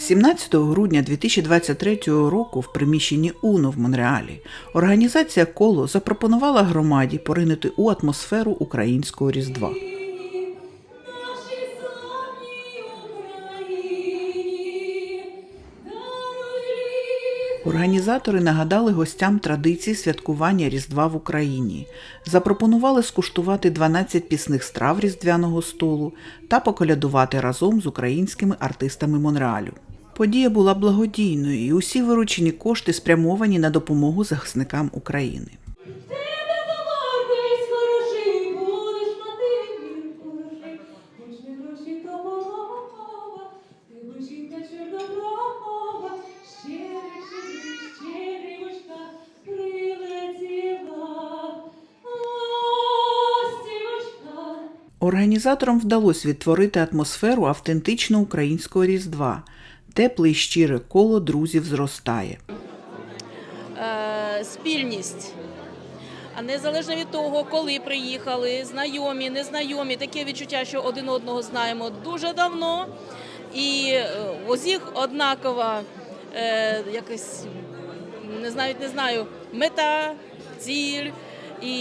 17 грудня 2023 року в приміщенні УНО в Монреалі організація Коло запропонувала громаді поринути у атмосферу українського Різдва. Організатори нагадали гостям традиції святкування Різдва в Україні, запропонували скуштувати 12 пісних страв різдвяного столу та поколядувати разом з українськими артистами Монреалю. Подія була благодійною, і усі виручені кошти спрямовані на допомогу захисникам України. Організаторам вдалося відтворити атмосферу автентично українського Різдва. Тепле і щире коло друзів зростає. е, спільність. А незалежно від того, коли приїхали, знайомі, незнайомі, таке відчуття, що один одного знаємо дуже давно. І е, у всіх однакова е, якась, не знаю, не знаю, мета, ціль. І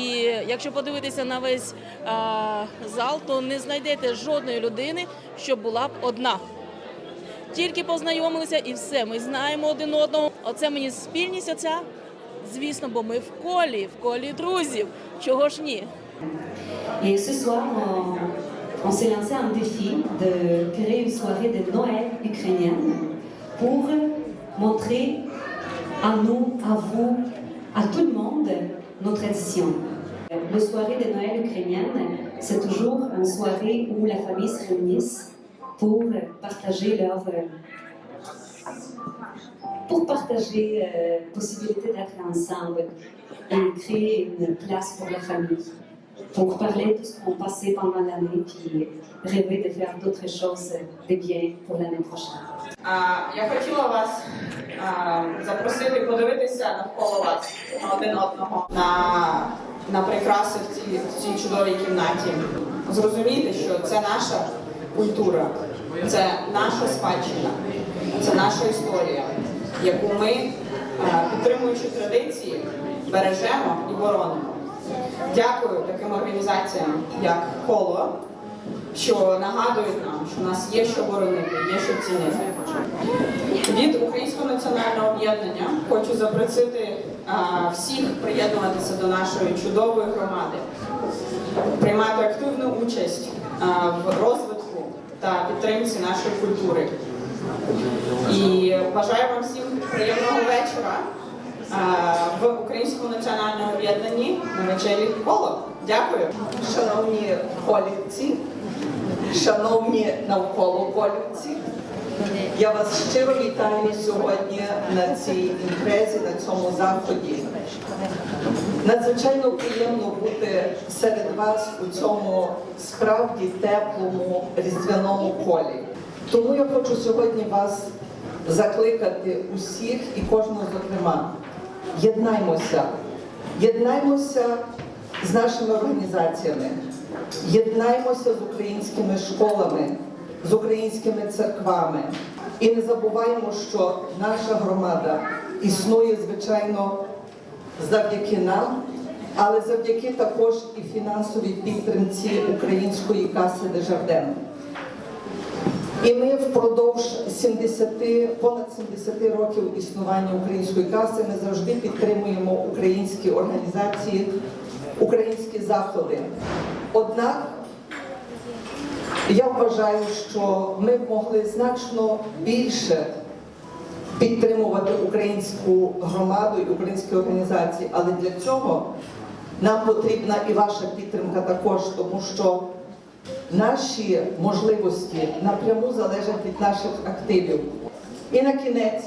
якщо подивитися на весь а, зал, то не знайдете жодної людини, що була б одна. Тільки познайомилися і все. Ми знаємо один одного. Оце мені спільність оця. Звісно, бо ми в колі, в колі друзів. Чого ж ні? Et ce soir, on, on s'est lancé un défi de créer une soirée de Noël ukrainienne pour montrer à nous, à vous, à tout le monde nos traditions. Le soirée de Noël ukrainienne, c'est toujours une soirée où la famille se réunit pour partager leur pour partager euh, possibilité d'être ensemble et créer une place pour la famille pour parler de ce qu'on passait pendant l'année, puis rêver de faire d'autres choses de bien pour l'année prochaine. А, Я хотіла вас а, запросити подивитися навколо вас один одного на, на прикраси в цій, в цій чудовій кімнаті. Зрозуміти, що це наша культура, це наша спадщина, це наша історія, яку ми, підтримуючи традиції, бережемо і боронимо. Дякую таким організаціям, як коло, що нагадують нам, що у нас є що боронити, є що цінити. Від Українського національного об'єднання хочу запросити всіх приєднуватися до нашої чудової громади, приймати активну участь в розвитку та підтримці нашої культури. І бажаю вам всім приємного вечора в Українському національному об'єднанні на вечері коло. Дякую. Шановні колівці, шановні навколо колівці, я вас щиро вітаю сьогодні на цій імпрезі, на цьому заході. Надзвичайно приємно бути серед вас у цьому справді теплому різдвяному колі. Тому я хочу сьогодні вас закликати усіх і кожного зокрема. Єднаймося, єднаймося з нашими організаціями, єднаймося з українськими школами, з українськими церквами. І не забуваємо, що наша громада існує, звичайно, завдяки нам, але завдяки також і фінансовій підтримці української каси Дежарден. І ми впродовж 70, понад 70 років існування української каси ми завжди підтримуємо українські організації, українські заходи. Однак я вважаю, що ми могли значно більше підтримувати українську громаду і українські організації, але для цього нам потрібна і ваша підтримка також, тому що наші можливості напряму залежать від наших активів. І на кінець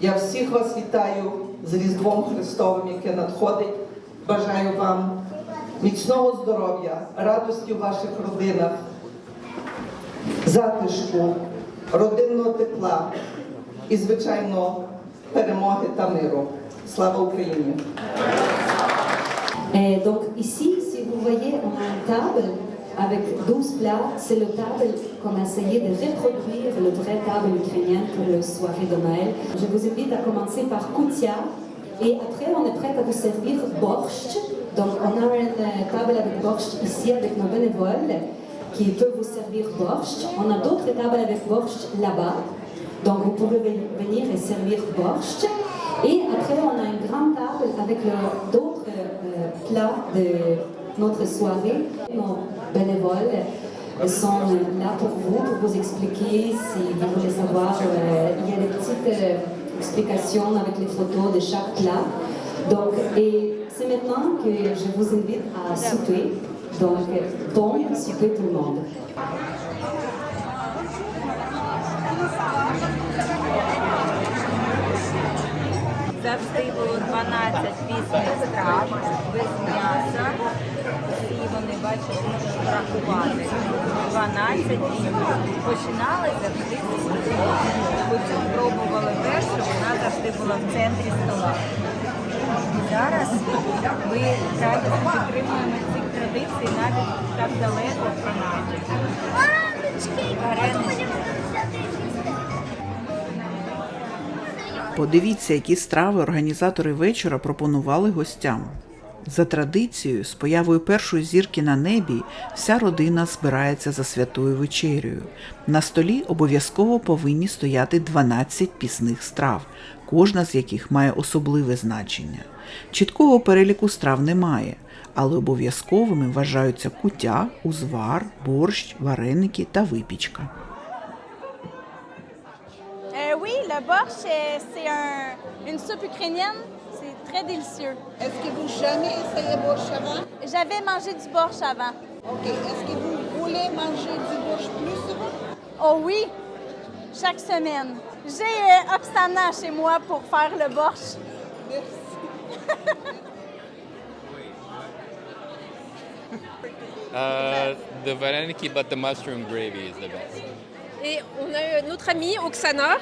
я всіх вас вітаю з Різдвом Христовим, яке надходить. Бажаю вам міцного здоров'я, радості у ваших родинах, затишку, родинного тепла і, звичайно, перемоги та миру. Слава Україні! Et donc ici, si vous voyez, on a une table avec 12 plats. C'est le table qu'on a essayé de reproduire, le vrai table ukrainienne pour le soirée de Noël. Je vous invite à commencer par kutia. Et après, on est prêt à vous servir borscht. Donc, on a une euh, table avec borscht ici avec nos bénévoles qui peuvent vous servir borscht. On a d'autres tables avec borscht là-bas. Donc, vous pouvez ven- venir et servir borscht. Et après, on a une grande table avec le- d'autres euh, plats de notre soirée. Nos bénévoles euh, sont là pour vous, pour vous expliquer si vous voulez savoir. euh, il y a des petites euh, explications avec les photos de chaque plat. Donc, et c'est maintenant que je vous invite à souper. Donc, bon souper tout le monde. Завжди було 12 пісних страв без м'яса. І вони, бачите, можуть рахувати. 12 і починали завжди з. Потім пробували першу, вона завжди була в центрі стола. І зараз ми радісно підтримуємо ці традиції навіть так далеко в Канаді. Варенички. Подивіться, які страви організатори вечора пропонували гостям. За традицією, з появою першої зірки на небі, вся родина збирається за святою вечерею. На столі обов'язково повинні стояти 12 пісних страв, кожна з яких має особливе значення. Чіткого переліку страв немає, але обов'язковими вважаються куття, узвар, борщ, вареники та випічка. Le borscht, euh, c'est un- une soupe ukrainienne. C'est très délicieux. Est-ce que vous jamais essayé borscht avant? J'avais mangé du borscht avant. Ok. Est-ce que vous voulez manger du borscht plus souvent? Oh oui, chaque semaine. J'ai euh, Oksana chez moi pour faire le borscht. Merci. Uh, the vareniki, but the mushroom gravy is the best. Et on a notre amie Oksana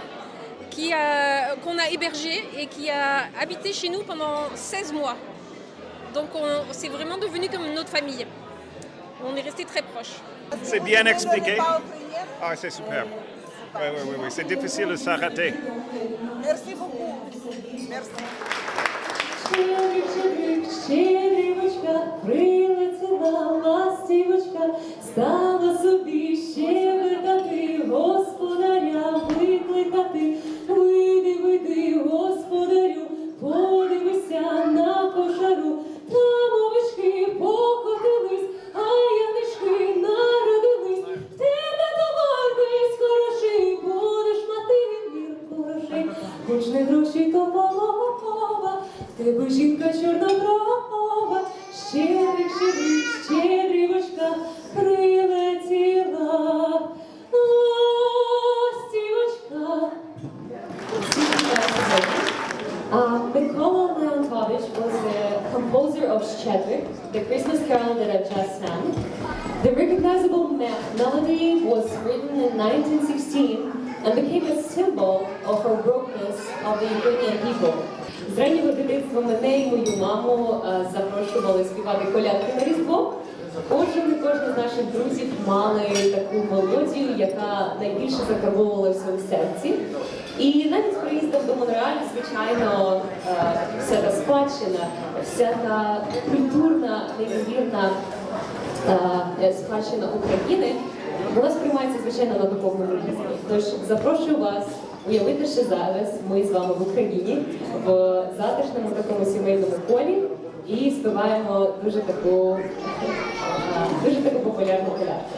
qui a- qu'on a hébergée et qui a habité chez nous pendant 16 mois. Donc on- c'est vraiment devenu comme notre famille. On est resté très proches. C'est bien expliqué. Ah, c'est superbe. Oui, oui, oui, oui. C'est difficile de s'arrêter. Merci beaucoup. Merci. Прилетіла ластівочка, стала собі щебетати, господаря викликати. Melody was written in 1916 and became a symbol of our brokenness of the Ukrainian people. З раннього дитинства мене і мою маму е, запрошували співати колядки на Різдво. Отже, ми кожен з наших друзів мали таку мелодію, яка найбільше закарбовувалася у серці. І навіть з приїздом до Монреалю, звичайно, е, вся та спадщина, вся та культурна, неймовірна е, спадщина України, вона сприймається, звичайно, на духовному рівні. Тож запрошую вас уявити, що зараз ми з вами в Україні в затишному такому сімейному колі і співаємо дуже таку, дуже таку популярну колядку.